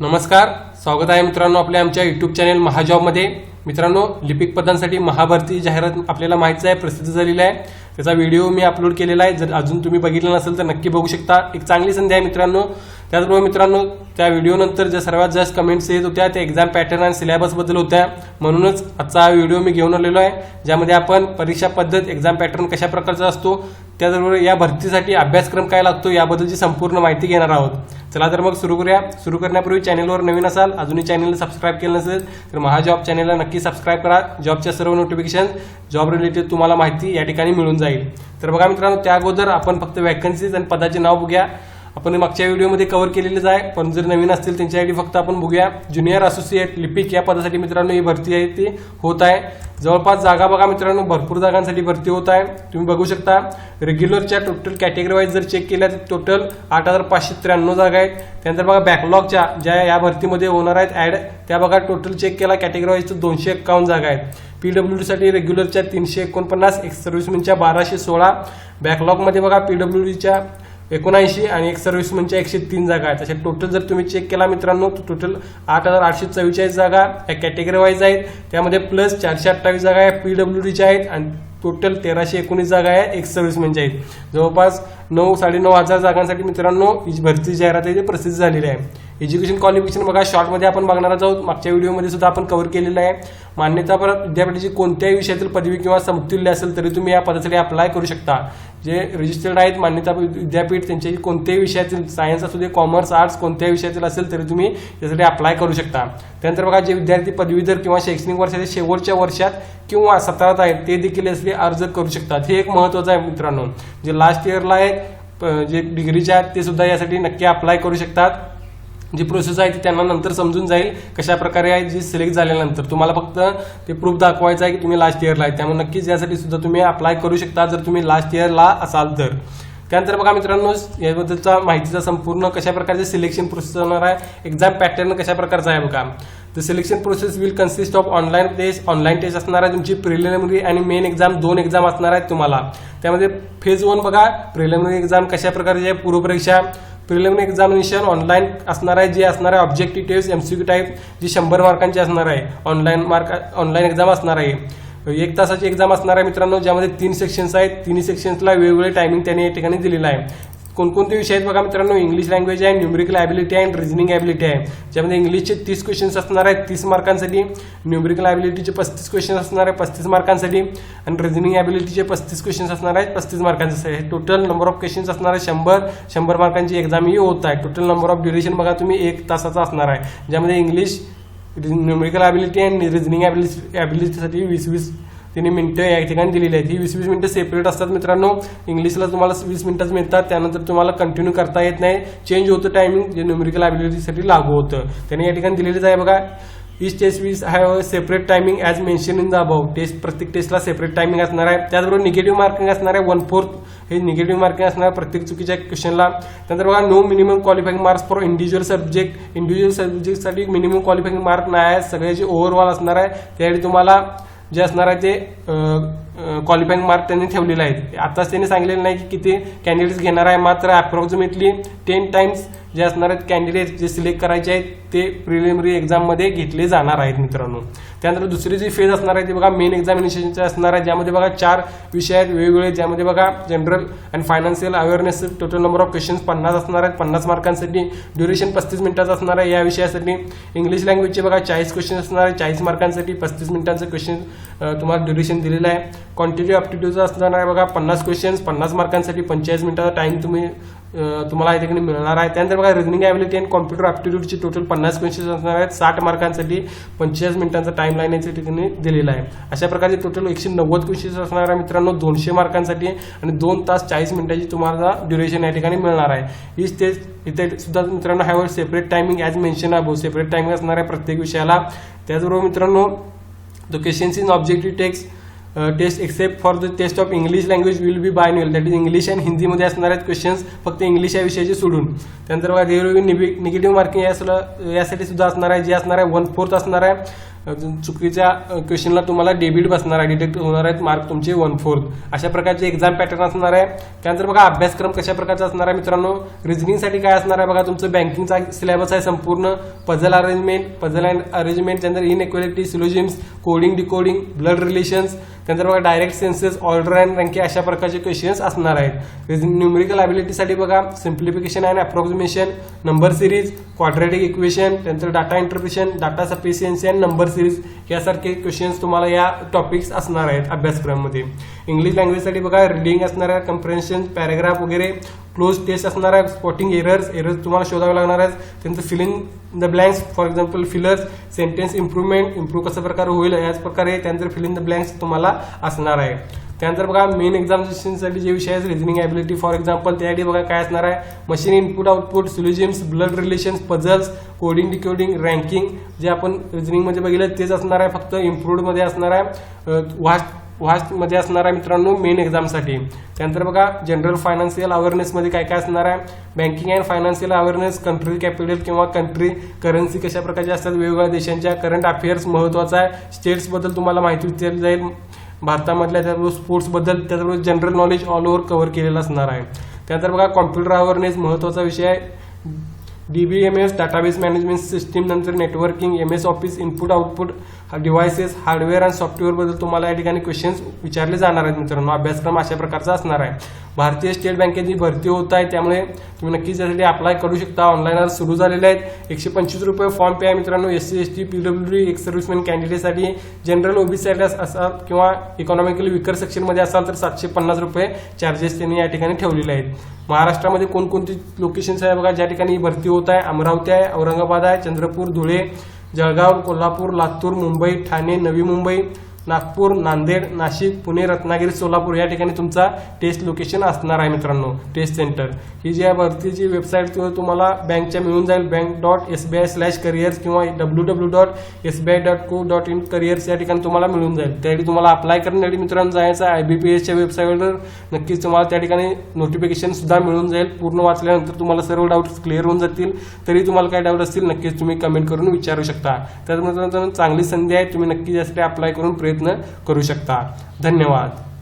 नमस्कार स्वागत आहे मित्रांनो आपल्या आमच्या युट्यूब चॅनेल महाजॉबमध्ये मित्रांनो लिपिक पदांसाठी महाभरती जाहिरात आपल्याला माहितीच आहे प्रसिद्ध झालेली आहे. त्याचा व्हिडिओ मी अपलोड केलेला आहे. जर अजून तुम्ही बघितला नसेल तर नक्की बघू शकता. एक चांगली संधी आहे मित्रांनो. त्याचबरोबर मित्रांनो त्या व्हिडिओनंतर ज्या सर्वात जास्त कमेंट्स येत होत्या त्या एक्झाम पॅटर्न आणि सिलेबसबद्दल होत्या. म्हणूनच आजचा हा व्हिडिओ मी घेऊन आलेलो आहे ज्यामध्ये आपण परीक्षा पद्धत एक्झाम पॅटर्न कशा प्रकारचा असतो त्याचबरोबर या भरतीसाठी अभ्यासक्रम काय लागतो याबद्दलची संपूर्ण माहिती घेणार आहोत. चला तर मग सुरू करूया. सुरू करण्यापूर्वी चॅनलवर नवीन असाल अजूनही चॅनलला सबस्क्राईब केलं नसेल तर महाजॉब चॅनलला नक्की सबस्क्राईब करा. जॉबच्या सर्व नोटिफिकेशन जॉब रिलेटेड तुम्हाला माहिती या ठिकाणी मिळून जाईल. तर बघा मित्रांनो त्या अगोदर आपण फक्त वॅकन्सीज आणि पदाचे नाव बघूया. आपण मागच्या व्हिडिओमध्ये कव्हर केलेलेच आहे. पण जर नवीन असतील त्यांच्यासाठी फक्त आपण बघूया. ज्युनियर असोसिएट लिपिक या पदासाठी मित्रांनो ही भरती आहे ती होत आहे. जवळपास जागा बघा मित्रांनो भरपूर जागांसाठी भरती होत आहे. तुम्ही बघू शकता रेग्युलरच्या टोटल कॅटेगरी वाईज जर चेक केल्या तर टोटल आठ हजार पाचशे त्र्याण्णव जागा आहेत. त्यानंतर बघा बॅकलॉगच्या ज्या या भरतीमध्ये होणार आहेत ॲड त्या बघा टोटल चेक केला कॅटेगरी वाईज तर दोनशे एक्कावन्न जागा आहेत. पीडब्ल्यू साठी रेग्युलरच्या तीनशे एकोणपन्नास एक्स सर्व्हिसमॅनच्या बाराशे सोळा. बॅकलॉगमध्ये बघा पीडब्ल्यू डीच्या एकोणऐंशी आणि एक सर्व्हिसमनच्या म्हणजे एकशे तीन जागा आहेत. अशा टोटल जर तुम्ही चेक केला मित्रांनो तर टोटल आठ हजार आठशे चव्वेचाळीस जागा या कॅटेगरी वाईज आहेत. त्यामध्ये प्लस चारशे अठ्ठावीस जागा या पीडब्ल्यू डीच्या आहेत आणि टोटल तेराशे एकोणीस जागा आहे एक सर्व्हिसमॅनच्या म्हणजे आहेत. जवळपास नऊ साडेनऊ हजार जागांसाठी मित्रांनो ही भरती जाहिरात आहे ती प्रसिद्ध झालेली आहे. एज्युकेशन क्वालिफिकेशन बघा शॉर्टमध्ये आपण बघणार आहोत. मागच्या व्हिडिओमध्ये सुद्धा आपण कव्हर केलेलं आहे. मान्यता परत विद्यापीठाची कोणत्याही विषयातील पदवी किंवा समतुल्य असेल तरी तुम्ही या पदासाठी अप्लाय करू शकता. जे रजिस्टर्ड आहेत मान्यता विद्यापीठ त्यांच्याही कोणत्याही विषयातील सायन्स असू दे कॉमर्स आर्ट्स कोणत्याही विषयातील असेल तरी तुम्ही त्यासाठी अप्लाय करू शकता. त्यानंतर बघा जे विद्यार्थी पदवीधर किंवा शैक्षणिक वर्षाच्या शेवटच्या वर्षात किंवा सत्रात आहेत ते देखील असले अर्ज करू शकतात. हे एक महत्त्वाचं आहे मित्रांनो. जे लास्ट इयरला आहेत प- जे डिग्रीच्या आहेत ते सुद्धा यासाठी नक्की अप्लाय करू शकतात. जी प्रोसेस आहे ती त्यांना नंतर समजून जाईल कशा प्रकारे आहे जी सिलेक्ट झाल्यानंतर. तुम्हाला फक्त ते प्रूफ दाखवायचं आहे की तुम्ही लास्ट इयरला आहे. त्यामुळे नक्कीच यासाठी सुद्धा तुम्ही अप्लाय करू शकता जर तुम्ही लास्ट इयरला असाल तर. त्यानंतर बघा मित्रांनो याबद्दलचा माहितीचा संपूर्ण कशा प्रकारचे सिलेक्शन प्रोसेस होणार आहे एक्झाम पॅटर्न कशा प्रकारचा आहे बघा. The selection process will consist of online test online test असणार आहे तुमची प्रिलिमिनरी आणि मेन एक्झाम दोन एक्झाम असणार आहेत तुम्हाला. त्यामध्ये फेज वन बघा प्रिलिमिनरी एक्झाम कशा प्रकारची आहे पूर्वपरीक्षा प्रिलिम एक्झामिनेशन ऑनलाईन असणार आहे जे असणार आहे ऑब्जेक्टिव्ह टेस्ट एमसीक्यू टाईप जी शंभर मार्कांची असणार आहे. ऑनलाईन मार्क ऑनलाईन एक्झाम असणार आहे. एक तासाची एक्झाम असणार आहे मित्रांनो ज्यामध्ये तीन सेक्शन्स आहेत. तिन्ही सेक्शन्सला वेगवेगळे टायमिंग त्यांनी या ठिकाणी दिलेलं आहे. कोणकोणते विषय आहेत बघा मित्रांनो? इंग्लिश लँग्वेज आहे न्यूमरिकल ॲबिलिटी आहे रिजनिंग ॲबिलिटी आहे. ज्यामध्ये इंग्लिशचे तीस क्वेश्चन्स असणार आहेत तीस मार्कांसाठी न्यूमरिकल ॲबिलिटीचे पस्तीस क्वेश्चन असणार आहे पस्तीस मार्कांसाठी आणि रिझनिंग ॲबिलिटीचे पस्तीस क्वेश्चन्स असणार आहेत पस्तीस मार्कांसाठी टोटल नंबर ऑफ क्वेश्चन्स असणार आहे शंभर. शंभर मार्कांची एक्झाम ही होत आहे. टोटल नंबर ऑफ ड्युरेशन बघा तुम्ही एक तासाचा असणार आहे. ज्यामध्ये इंग्लिश न्यूमरिकल ॲबिलिटी आणि रिझनिंग ॲबिलिटी ॲबिलिटीसाठी वीस वीस तिने मिनिटं या ठिकाणी दिलेली आहेत. ही वीस वीस मिनिटं सेपरेट असतात मित्रांनो. इंग्लिशला तुम्हाला वीस मिनटंच मिळतात. त्यानंतर तुम्हाला कंटिन्यू करता येत नाही. चेंज होतं टायमिंग जे न्युमेरिकल ॲबिलिटीसाठी लागू होतं. त्याने या ठिकाणी दिलेलीच आहे बघा. Each test will have separate timing as mention in the above test प्रत्येक टेस्टला सेपरेट टायमिंग असणार आहे. त्याचबरोबर निगेटिव्ह मार्किंग असणार आहे. वन फोर्थ हे निगेटिव्ह मार्किंग असणार आहे प्रत्येक चुकीच्या क्वेश्चनला त्यानंतर बघा no minimum qualifying marks for individual subject individual सब्जेक्टसाठी minimum qualifying mark नाही आहे. सगळ्याचे ओव्हरऑल असणार आहे. त्यावेळी तुम्हाला जे असणार आहे ते क्वालिफाईंग मार्क त्यांनी ठेवलेले आहेत. आताच त्यांनी सांगितलेलं नाही की किती कॅन्डिडेट्स घेणार आहे मात्र अप्रॉक्सिमेटली टेन टाइम्स जे असणार आहेत कॅन्डिडेट जे सिलेक्ट करायचे आहेत ते प्रिलिमिनरी एक्झाममध्ये घेतले जाणार आहेत मित्रांनो. त्यानंतर दुसरी जी फेज असणार आहे ती बघा मेन एक्झामिनेशनचे असणार आहे ज्यामध्ये बघा चार विषय आहेत वेगवेगळे ज्यामध्ये बघा general and financial awareness total number of questions पन्नास असणार आहेत पन्नास मार्कांसाठी ड्युरेशन पस्तीस मिनिटाचं असणार आहे या विषयासाठी इंग्लिश लँग्वेजचे बघा चाळीस क्वेश्चन असणार आहे चाळीस मार्कांसाठी पस्तीस मिनिटांचं क्वेश्चन तुम्हाला ड्युरेशन दिलेलं आहे. क्वांटिटी अप्टिट्यूडचं असणार आहे बघा पन्नास क्वेश्चन्स पन्नास मार्कांसाठी पंचेचाळीस मिनिटाचा टाइम तुम्ही तुम्हाला या ठिकाणी मिळणार आहे. त्यानंतर बघा रिजनिंग ॲबिलिटी आणि कॉम्प्युटर ॲप्टिट्यूडची टोटल पन्नास क्वेश्चन्स असणार आहेत साठ मार्कांसाठी पंचेचाळीस मिनिटांचा टाइम लाईन याच्या ठिकाणी दिलेला आहे. अशा प्रकारचे टोटल एकशे नव्वद क्वेश्चन्स असणार आहे मित्रांनो. दोनशे मार्कांसाठी आणि दोन तास चाळीस मिनिटाची तुम्हाला ड्युरेशन या ठिकाणी मिळणार आहे. ही स्टेज इथे सुद्धा मित्रांनो have separate timing as mention आहे सेपरेट टायमिंग असणार आहे प्रत्येक विषयाला. त्याचबरोबर मित्रांनो the questions in objective text test except for the test of English language will be bilingual that is English and हिंदीमध्ये असणार आहेत क्वेश्चन्स फक्त इंग्लिश या विषयाचे सोडून. त्यानंतर बघा निगेटिव्ह मार्किंग यासाठी यासाठी सुद्धा असणार आहे जे असणार आहे वन फोर्थ असणार आहे. चुकीच्या क्वेश्चनला तुम्हाला डेबिट बसणार आहे. डिटेक्ट होणार आहेत मार्क तुमचे वन फोर्थ अशा प्रकारचे एक्झाम पॅटर्न असणार आहे. त्यानंतर बघा अभ्यासक्रम कशा प्रकारचा असणार आहे मित्रांनो? रिजनिंगसाठी काय असणार आहे? बघा तुमचं बँकिंगचा सिलेबस आहे संपूर्ण. Puzzle arrangement puzzle and arrangement त्यानंतर inequality syllogisms coding decoding blood relations त्यानंतर बघा डायरेक्ट सेन्सेस ऑर्डर अँड रँके अशा प्रकारचे क्वेश्चन्स असणार आहेत. न्युमेरिकल अबिलिटीसाठी बघा simplification and approximation number series quadratic equation त्यानंतर data interpretation data sufficiency and number series यासारखे क्वेश्चन्स तुम्हाला या टॉपिक्स असणार आहेत अभ्यासक्रमामध्ये. इंग्लिश लँग्वेजसाठी बघा रिडिंग असणार आहे कम्प्रेन्शन पॅरेग्राफ वगैरे. क्लोज टेस्ट असणार आहे स्पॉटिंग एरर्स एरर्स तुम्हाला शोधावे लागणार आहेत. त्यांचं filling the blanks for example fillers sentence improvement improve कसं प्रकारे होईल याच प्रकारे त्यांचं फिलिंग द ब्लँक्स तुम्हाला असणार आहे. त्यानंतर बघा मेन एक्झामिनेशनसाठी जे विषय आहेत रिझनिंग ॲबिलिटी फॉर एक्झाम्पल त्यासाठी बघा काय असणार आहे. Machine input output syllogisms blood relations puzzles coding decoding ranking जे आपण रिझनिंगमध्ये बघितलं तेच असणार आहे फक्त इम्प्रूवडमध्ये असणार आहे. वास्ट मध्ये असणार आहे मित्रांनो मेन एक्झामसाठी त्यानंतर बघा जनरल फायनान्शियल अवेअरनेसमध्ये काय काय असणार आहे? Banking and financial awareness country capital किंवा कंट्री करन्सी कशा प्रकारच्या असतात? वेगवेगळ्या देशांच्या करंट अफेअर्स महत्त्वाचा आहे. स्टेट्सबद्दल तुम्हाला माहिती विचारली जाईल. भारतामधल्या त्याचबरोबर स्पोर्ट्सबद्दल त्याचबरोबर general knowledge all over cover केलेलं असणार आहे. त्यानंतर बघा कॉम्प्युटर अवेअरनेस महत्त्वाचा विषय आहे. D B M S database management system नंतर networking M S office input output devices hardware आणि सॉफ्टवेअरबद्दल तुम्हाला या ठिकाणी क्वेश्चन्स विचारले जाणार आहेत मित्रांनो. अभ्यासक्रम अशा प्रकारचा असणार आहे. भारतीय स्टेट बँकेची भरती होत आहे त्यामुळे तुम्ही नक्कीच यासाठी अप्लाय करू शकता. ऑनलाईन अर्ज सुरू झालेले आहेत. एकशे पंचवीस रुपये फॉर्म पे आहे मित्रांनो. S C S T P W D एक सर्व्हिसमॅन कॅन्डिडेटसाठी जनरल ओबीसी असाल किंवा इकॉनॉमिकली विकर सेक्शनमध्ये असाल तर सातशे पन्नास रुपये चार्जेस त्यांनी या ठिकाणी ठेवलेले आहेत. महाराष्ट्रामध्ये कोणकोणती लोकेशन्स आहे? बघा ज्या ठिकाणी भरती होत आहे अमरावती आहे औरंगाबाद आहे चंद्रपूर धुळे जळगाव कोल्हापूर लातूर मुंबई ठाणे नवी मुंबई नागपूर नांदेड नाशिक पुणे रत्नागिरी सोलापूर या ठिकाणी तुमचा टेस्ट लोकेशन असणार आहे मित्रांनो टेस्ट सेंटर ही जी आहे भरतीची वेबसाईट तुम्हाला बँकच्या मिळून जाईल bank dot S B I slash careers किंवा W W dot S B I dot co dot in careers या ठिकाणी तुम्हाला मिळून जाईल. त्यासाठी तुम्हाला अप्लाय करण्यासाठी मित्रांनो जायचं आय बी पी एसच्या वेबसाईटवर नक्कीच तुम्हाला त्या ठिकाणी नोटिफिकेशन सुद्धा मिळून जाईल. पूर्ण वाचल्यानंतर तुम्हाला सर्व डाऊट्स क्लिअर होऊन जातील. तरी तुम्हाला काय डाऊट असतील नक्कीच तुम्ही कमेंट करून विचारू शकता. त्यानंतर चांगली संधी आहे. तुम्ही नक्की यासाठी अप्लाय करून प्रयत्न प्रयत्न करू शकता. धन्यवाद.